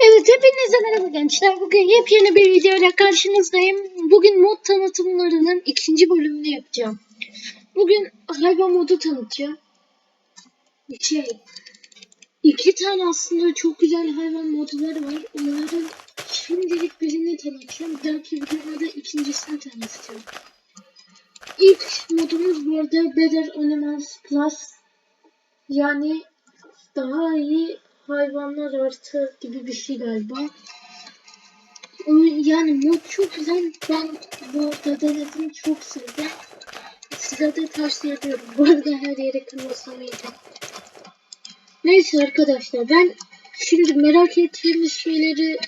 Evet hepinize merhaba gençler. Bugün yepyeni bir videoyla karşınızdayım. Bugün mod tanıtımlarının ikinci bölümünü yapacağım. Bugün hayvan modu tanıtacağım. Şey, iki tane aslında çok güzel hayvan modları var. Onların şimdilik birini tanıtacağım. Bir dahaki videoda da ikincisini tanıtacağım. İlk modumuz bu arada Better Animals Plus. Yani daha iyi hayvanlar artı gibi bir şey galiba. Yani mod çok güzel. Ben bu arada denedim çok sevdim. Size de tavsiye ediyorum. Bu arada her yere kırmasam iyiydi. Neyse arkadaşlar ben şimdi merak ettiğimiz şeyleri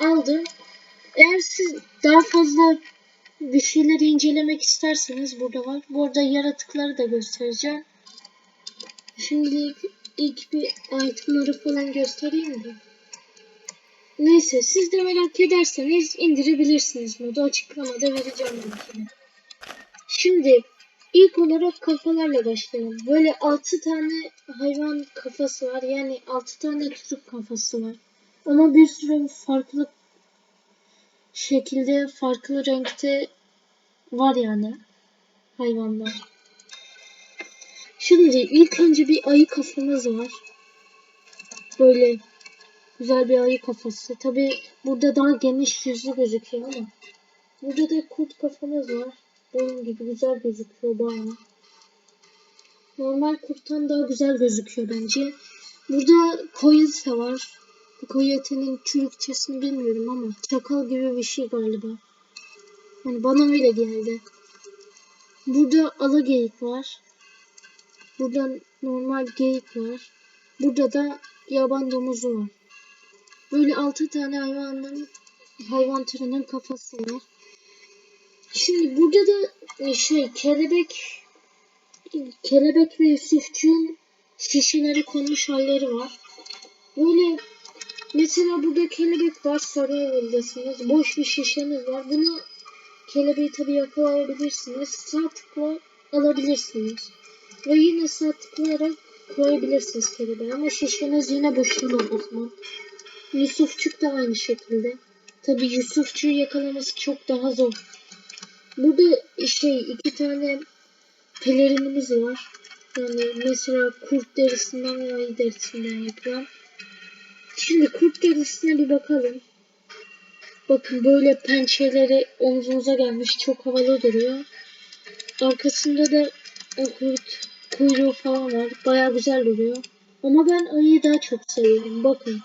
aldım. Eğer siz daha fazla bir şeyleri incelemek isterseniz burada var. Bu arada yaratıkları da göstereceğim. Şimdi ilk bir itemları falan göstereyim de. Neyse siz de merak ederseniz indirebilirsiniz modu açıklamada vereceğim linkini. Şimdi ilk olarak kafalarla başlayalım. Böyle 6 tane hayvan kafası var. Yani 6 tane çocuk kafası var. Ama bir sürü farklı şekilde, farklı renkte var yani hayvanlar. Şimdi ilk önce bir ayı kafamız var. Böyle güzel bir ayı kafası. Tabi burada daha geniş yüzlü gözüküyor ama. Burada da kurt kafamız var. Benim gibi güzel gözüküyor bayağı. Normal kurttan daha güzel gözüküyor bence. Burada koyulsa var. Bu koyutenin Türkçesini bilmiyorum ama çakal gibi bir şey galiba. Yani bana öyle geldi. Burada alageyik var. Burada normal geyik var. Burada da yaban domuzu var. Böyle altı tane hayvanın hayvan türünün kafası var. Şimdi burada da e, şey kelebek kelebek ve Yusufçuğun şişeleri konmuş halleri var. Böyle mesela burada kelebek var Sarıyer'desiniz. Boş bir şişeniz var. Bunu kelebeği tabi yakalayabilirsiniz. Sağ tıkla alabilirsiniz. Ve yine sağ koyabilirsiniz kelebeği. Ama şişeniz yine boşuna o zaman. Yusufçuk da aynı şekilde. Tabi Yusufçuğu yakalaması çok daha zor. Burada şey iki tane pelerinimiz var. Yani mesela kurt derisinden ve ayı derisinden yapılan. Şimdi kurt derisine bir bakalım. Bakın böyle pençeleri omzunuza gelmiş. Çok havalı duruyor. Arkasında da o kurt kuyruğu falan var. Baya güzel duruyor. Ama ben ayıyı daha çok seviyorum. Bakın.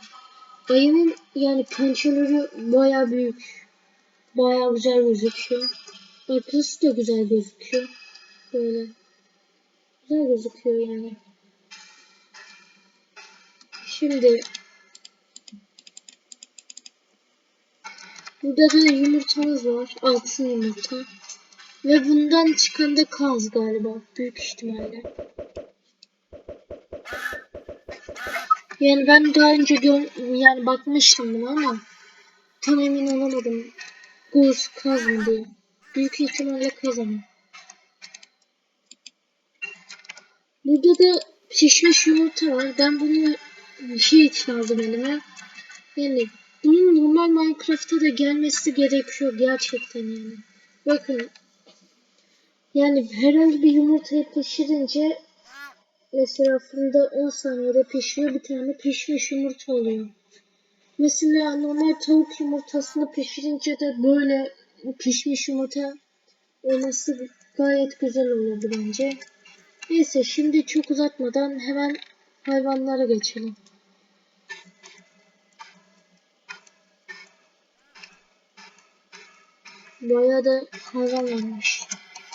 Ayının yani pençeleri baya büyük. Baya güzel gözüküyor. Arkası da güzel gözüküyor. Böyle. Güzel gözüküyor yani. Şimdi Burada da yumurtamız var. Altın yumurta. Ve bundan çıkan da kaz galiba. Büyük ihtimalle. Yani ben daha önce gör yani bakmıştım buna ama tam emin olamadım. Guz kaz mı diye. Büyük ihtimalle kaz ama. Burada da pişmiş yumurta var. Ben bunu şey için aldım elime. Yani bunun normal Minecraft'ta da gelmesi gerekiyor gerçekten yani. Bakın yani herhangi bir yumurtayı pişirince mesela fırında 10 saniyede pişiyor bir tane pişmiş yumurta oluyor. Mesela normal tavuk yumurtasını pişirince de böyle pişmiş yumurta olması gayet güzel olurdu bence. Neyse şimdi çok uzatmadan hemen hayvanlara geçelim. Bayağı da hayvan varmış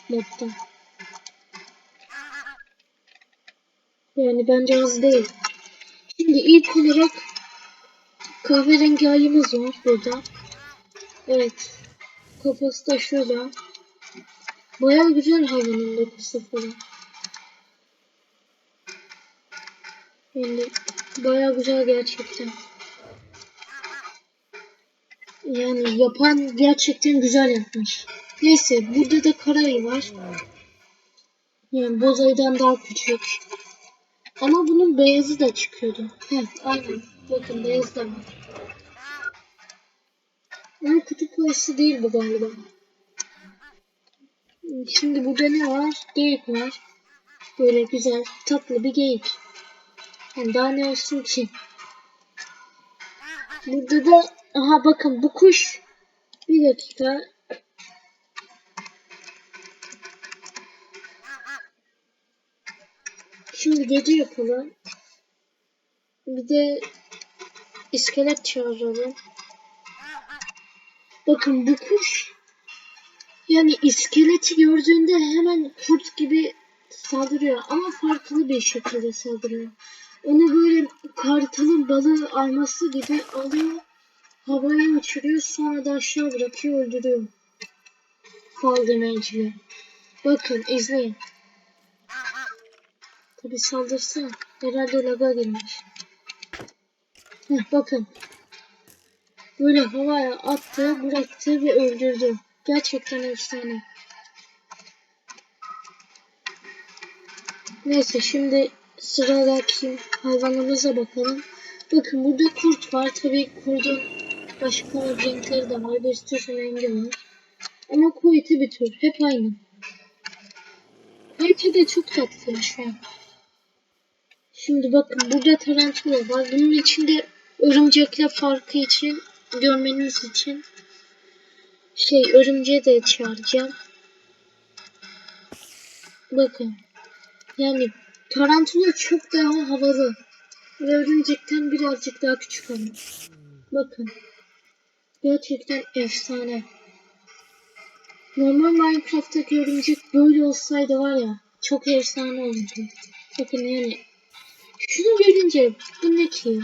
modda. Yani bence az değil. Şimdi ilk olarak kahverengi ayımız var burada. Evet. Kafası da şöyle. Bayağı güzel hayvanın dokusu falan. Yani bayağı güzel gerçekten. Yani yapan gerçekten güzel yapmış. Neyse burada da karayı var. Yani bozaydan daha küçük. Ama bunun beyazı da çıkıyordu. Heh, aynen. Bakın beyaz da var. Ama kutup ayısı değil bu galiba. Şimdi burada ne var? Geyik var. Böyle güzel, tatlı bir geyik. Yani daha ne olsun ki? Burada da aha bakın bu kuş. Bir dakika. Şimdi gece yapalım. Bir de iskelet çağıralım. Bakın bu kuş yani iskeleti gördüğünde hemen kurt gibi saldırıyor ama farklı bir şekilde saldırıyor. Onu böyle kartalın balığı alması gibi alıyor, havaya uçuruyor sonra da aşağı bırakıyor öldürüyor. Fall. Bakın izleyin. Tabi saldırsa herhalde laga girmiş. Heh, bakın. Böyle havaya attı, bıraktı ve öldürdü. Gerçekten efsane. Neyse şimdi sıradaki hayvanımıza bakalım. Bakın burada kurt var. Tabii kurdun başka renkleri de var. Bir sürü rengi var. Ama kuytu bir tür. Hep aynı. Kuytu de çok tatlı şu an. Şimdi bakın burada tarantula var. Bunun içinde örümcekle farkı için görmeniz için şey örümceği de çağıracağım. Bakın. Yani tarantula çok daha havalı. Ve örümcekten birazcık daha küçük ama. Bakın. Gerçekten efsane. Normal Minecraft'taki örümcek böyle olsaydı var ya çok efsane olurdu. Bakın yani şunu görünce bu ne ki?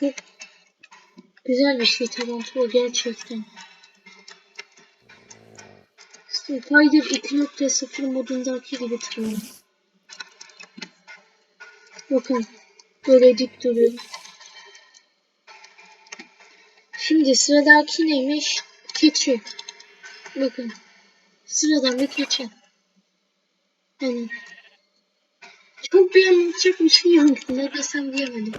Çok güzel bir şey tarantula gerçekten. Spider 2.0 modundaki gibi tırmanır. Bakın böyle dik duruyor. Şimdi sıradaki neymiş? Keçi. Bakın. Sıradan bir keçi. Yani çok bir anlatacak bir şey yok. Ne desem diyemedim.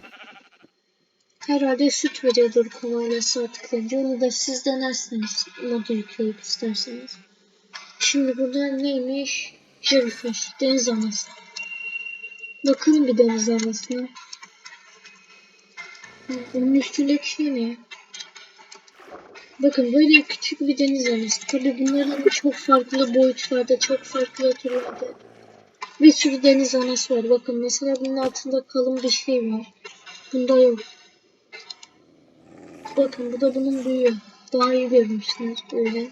Herhalde süt veriyordur kovayla saatliklerce. Onu da siz denersiniz. Modu yükleyip isterseniz. Şimdi burada neymiş? Jellyfish. Deniz anası. Bakalım bir deniz anasına. Hı, Onun üstündeki şey ne? Bakın böyle küçük bir deniz anası. Tabi bunların çok farklı boyutlarda, çok farklı türlerde bir sürü deniz anası var. Bakın mesela bunun altında kalın bir şey var. Bunda yok. Bakın bu da bunun büyüğü. Daha iyi görmüşsünüz böyle.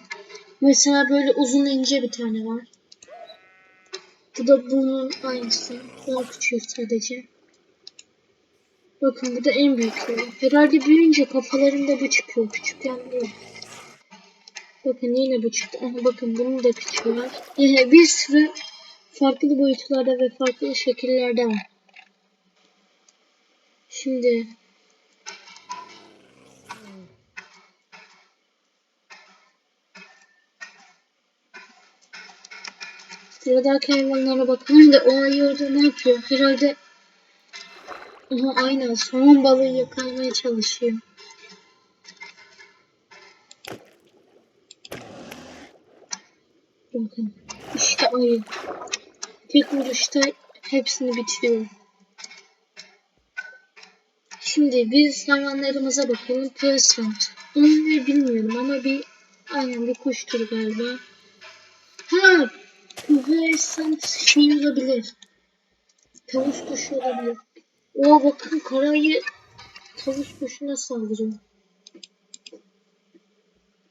Mesela böyle uzun ince bir tane var. Bu da bunun aynısı. Daha küçük sadece. Bakın bu da en büyükleri. Herhalde büyüyünce kafalarında bu çıkıyor. Küçükken değil. Bakın yine bu çıktı. Bakın bunun da küçüğü var. Yani bir sürü farklı boyutlarda ve farklı şekillerde var. Şimdi Sıradaki hayvanlara bakalım da o ayı orada ne yapıyor? Herhalde Aha aynen somon balığı yakalamaya çalışıyor. Bakın işte ayı. Tek vuruşta hepsini bitiriyor. Şimdi biz hayvanlarımıza bakalım. Peasant. Onu ne bilmiyorum ama bir aynen bir kuştur galiba. Ha Peasant şey olabilir. Tavus kuşu olabilir. O bakın karayı tavus kuşuna saldırıyor.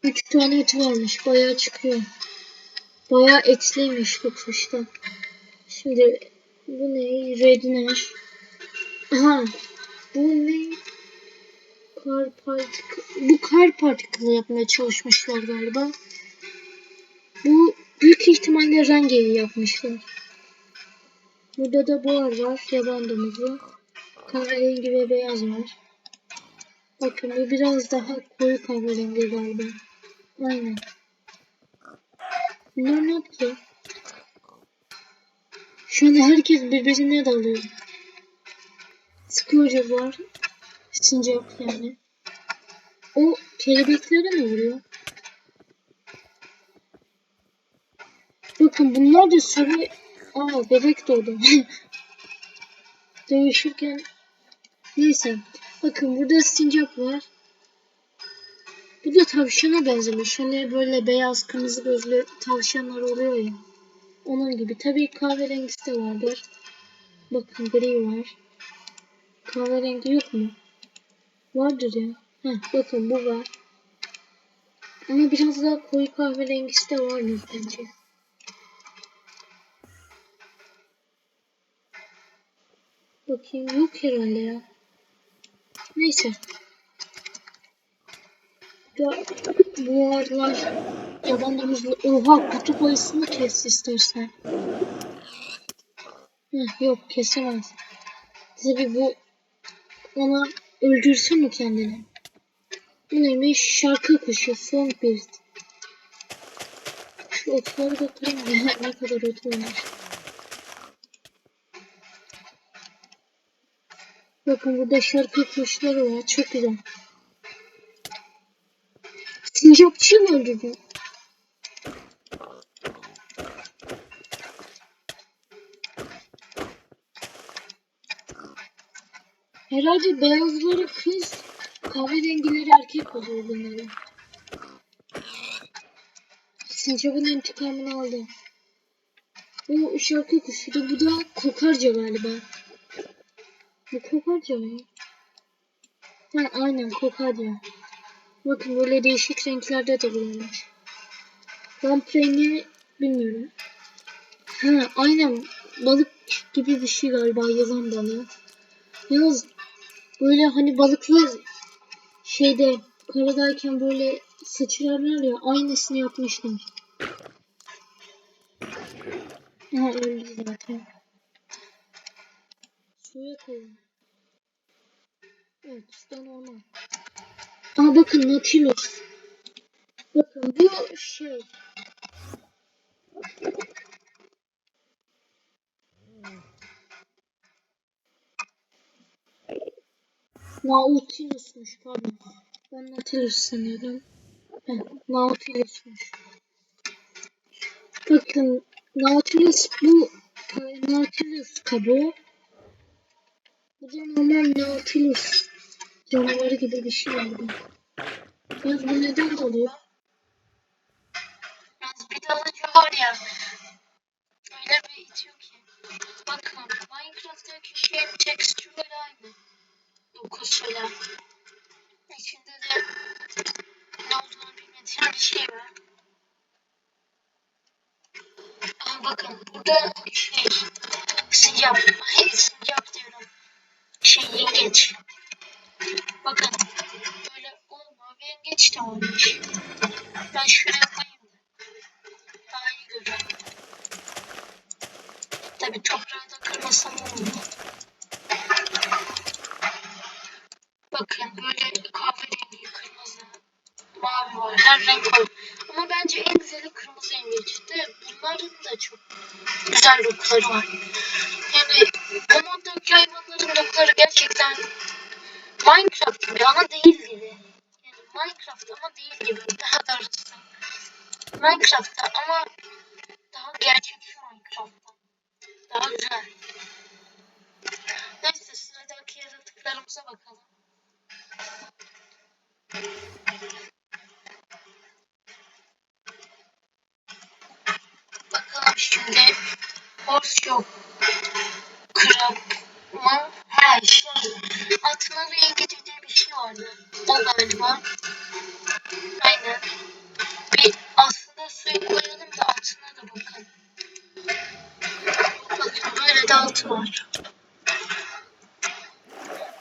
Üç tane eti varmış. Bayağı çıkıyor. Bayağı etliymiş bu kuşta. Şimdi bu ne? Redner. Aha. Bu ne? Kar partikül. Bu kar partikülü yapmaya çalışmışlar galiba. Bu büyük ihtimalle rengeyi yapmışlar. Burada da boğaz var. Yaban domuzu. Kahverengi ve beyaz var. Bakın bu biraz daha koyu kahverengi galiba. Aynen. Ne yapıyor? Şu anda herkes birbirine dalıyor. Squirrel var. Sincap yani. O kelebeklere mi vuruyor? Bakın bunlar da sürü... Aa bebek doğdu. Dövüşürken... Neyse. Bakın burada sincap var. Bu da tavşana benzemiş. Hani böyle beyaz kırmızı gözlü tavşanlar oluyor ya. Onun gibi. Tabii kahverengisi de vardır. Bakın gri var. Kahverengi yok mu? Vardır ya. Heh, bakın bu var. Ama biraz daha koyu kahverengisi de vardır bence. Bakayım yok herhalde ya. Neyse. Ya, bu aralar yaban domuzlu. Oha kutup ayısını kes istersen. Heh, yok kesemez. Tabi bu ona öldürsün kendini. Bu neymiş? Şarkı kuşu. Songbird. Şu otları ya. ne kadar ot. Bakın burada şarkı kuşları var. Çok güzel. Sincapçı mı öldürdün? Herhalde beyazları kız, kahverengileri erkek oluyor bunların. Sincap'ın intikamını aldı. Bu şarkı kuşu da bu da kokarca galiba. Bu kokarca mı? Ha aynen kokarca. Bakın böyle değişik renklerde de bulunmuş. Lamp rengi bilmiyorum. Ha aynen balık gibi bir şey galiba yılan balığı. Yalnız böyle hani balıklar şeyde karadayken böyle sıçrarlar ya aynısını yapmışlar. Ha öldü zaten. Suya koyun. Evet işte normal. Aa bakın Nautilus. Bakın bu şey. Nautilus'muş pardon. Ben Nautilus sanıyordum. Heh, Nautilus'muş. Bakın Nautilus bu Nautilus kabuğu. Bu da normal Nautilus canavarı gibi bir şey oldu. Yalnız bu neden oluyor? Yalnız bir dalıcı var ya. Öyle bir itiyor ki. Bakın Minecraft'taki şeyin tekstürleri aynı. Dokusuyla. İçinde de ne olduğunu bilmediğim bir şey var. Aa, bakın burada şey sincap. Hep sincap diyorum. Şey yengeç. Bakın böyle o mavi yengeç de olmuş. Ben şuraya koyayım da. Daha iyi görürüm. Tabi toprağı da kırmasam olmuyor. Bakın böyle kahverengi, kırmızı, mavi var. Her renk var. Ama bence en güzeli kırmızı yengeç. De bunların da çok güzel dokuları var. Yani bu moddaki hayvanların dokuları gerçekten Minecraft gibi ama değil gibi. Yani Minecraft ama değil gibi. Daha doğrusu. Minecraft'ta ama daha gerçekçi Minecraft'ta. Daha güzel. Neyse sıradaki yaratıklarımıza bakalım. Bakalım şimdi. Horse yok. Krab mı? Her şey. Atmalı İngilizce diye bir şey vardı. O galiba. Aynen. Bir aslında suyu koyalım da altına da bakın. Bakın böyle de altı var.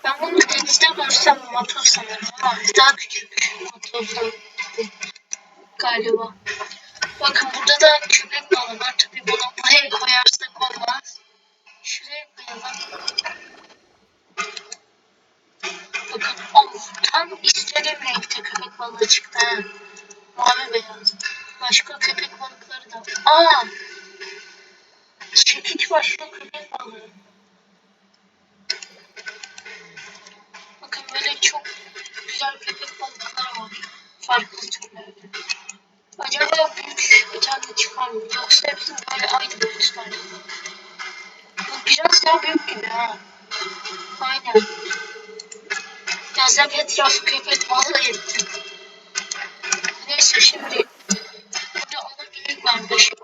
Ben bunu denizde görsem motor sanırım ama daha küçük motordan galiba. Bakın burada da köpek başlı köpek balığı. Bakın böyle çok güzel köpek balıkları var. Farklı türlerde. Acaba büyük bir tane çıkar mı? Yoksa hepsi böyle aynı boyutlarda mı? Bu biraz daha büyük gibi ha. Aynen. Yazdan etrafı köpek balığı etti. Neyse şimdi burada alagelik varmış. Alageliğe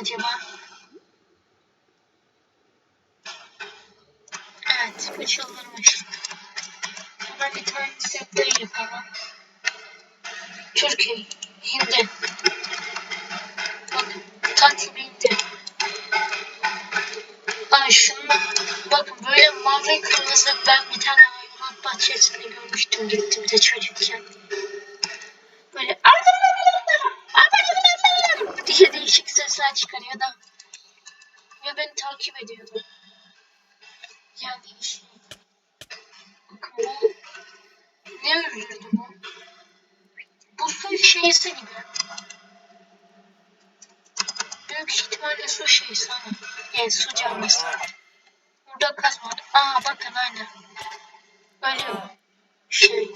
Acaba? Evet, bu çıldırmış. Buna bir tane setleri yapalım. Türkiye, Hindi. Bakın, tatlı Hindi. Ay şunu bakın böyle mavi kırmızı ben bir tane hayvanat bahçesinde görmüştüm gittim de çocukken. Böyle diye değişik sesler çıkarıyor da ve beni takip ediyordu. Yani. Bakın bu ne üründü bu? Bu su şeysi gibi. Büyük ihtimalle su şeysi ama. Yani su canlısı. Burada kaz var. Aa bakın aynen. Böyle şey.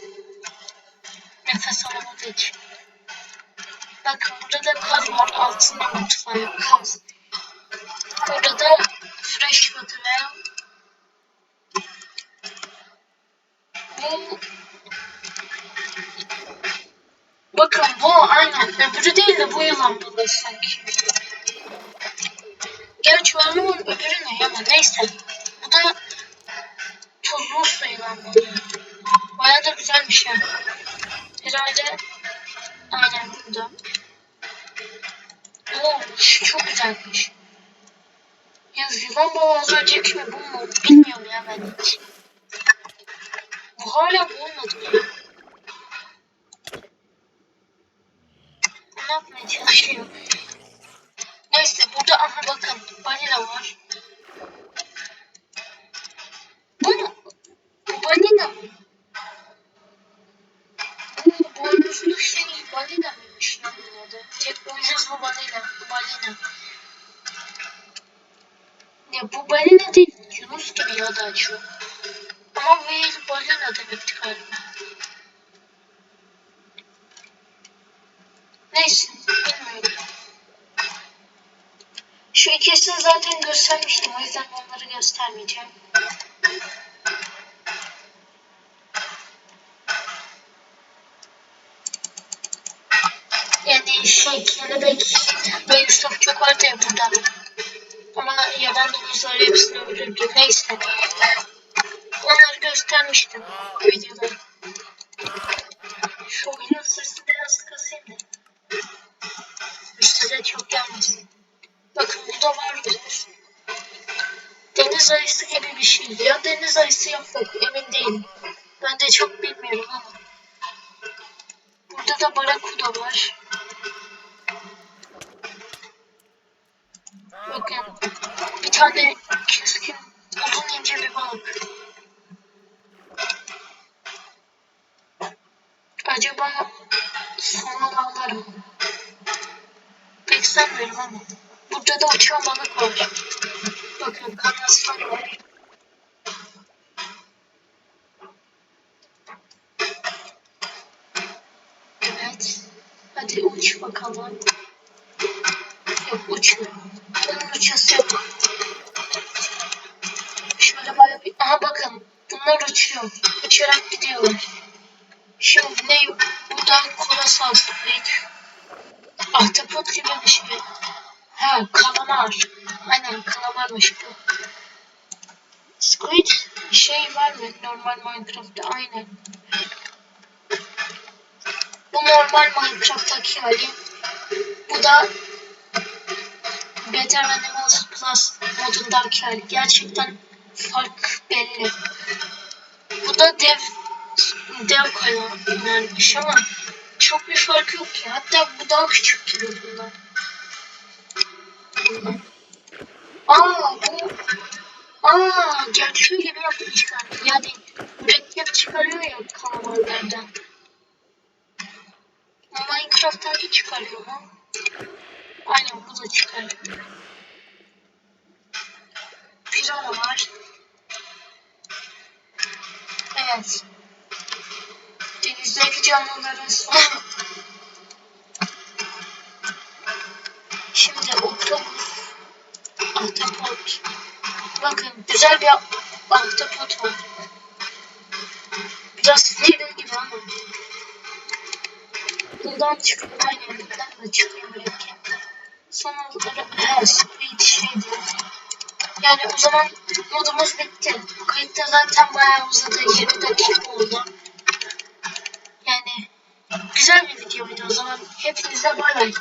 Nefes alamadığı için. Bakın burada da kaz var. Altında mutfağı kaz. Burada da fresh water bu Bakın bu aynen. Öbürü değil de bu yılan balığı sanki. Gerçi ben bunun öbürü ne ama neyse. Bu da tuzlu su yılan balığı. Baya da güzelmiş ya. Herhalde aynen burada. Çok güzelmiş. Ya yılan balığı az mi bu mu bilmiyorum ya ben hiç. Bu hala bulmadım. Mıymış lan bunun adı? Tek boynuzlu balina. Balina. Ya bu balina değil. Yunus gibi ya da çok. Ama whale balina demekti galiba. Neyse bilmiyorum. Şu ikisini zaten göstermiştim. O yüzden onları göstermeyeceğim. Yani şey kelebek ve Yusuf çok vardı ya burada. Ama yaban domuzları hepsini öldürdü. Neyse. Onları göstermiştim videoda. Şu oyunun sesini biraz kısayım da. Size çok gelmesin. Bakın burada var bir Deniz ayısı gibi bir şeydi. Ya deniz ayısı yapmak emin değilim. Ben de çok bilmiyorum ama. Burada da barakuda var. Bakın bir tane keskin uzun ince bir balık. Acaba sana bağlar mı? Pek sanmıyorum ama. Burada da uçan balık var. Bakın kanastan var. Evet. Hadi uç bakalım. Yok uçmuyor. Bunun uçası yok. Bayağı bir... Aha bakın. Bunlar uçuyor. Uçarak gidiyorlar. Şimdi ne? Bu da kola salsılayık. Ahtapot gibi bir. Ha kalamar. Aynen kalamarmış bu. Squid şey var mı normal Minecraft'ta? Aynen. Bu normal Minecraft'taki hali. Bu da Better Animals Plus modundaki hali. Gerçekten fark belli. Bu da dev dev kayalarmış ama çok bir fark yok ki. Hatta bu daha küçük gibi bundan. Aa bu Aa gerçeği gibi yapmışlar. Ya değil. mürekkep çıkarıyor ya kalamarlardan. O Minecraft'taki çıkarıyor mu? Aynen bu da çıkarıyor. Pirana var. Evet. Denizdeki canlıların sonu. Şimdi oktopus, ahtapot. Bakın güzel bir ahtapot var. Biraz Steven gibi ama. Bundan çıkıyor. Aynen bundan da çıkıyor mürekkep. Son olarak her squid şeydi. Yani o zaman modumuz bitti. Kayıtta zaten bayağı uzadı. 20 dakika oldu. Yani güzel bir videoydu o zaman. Hepinize bay bay.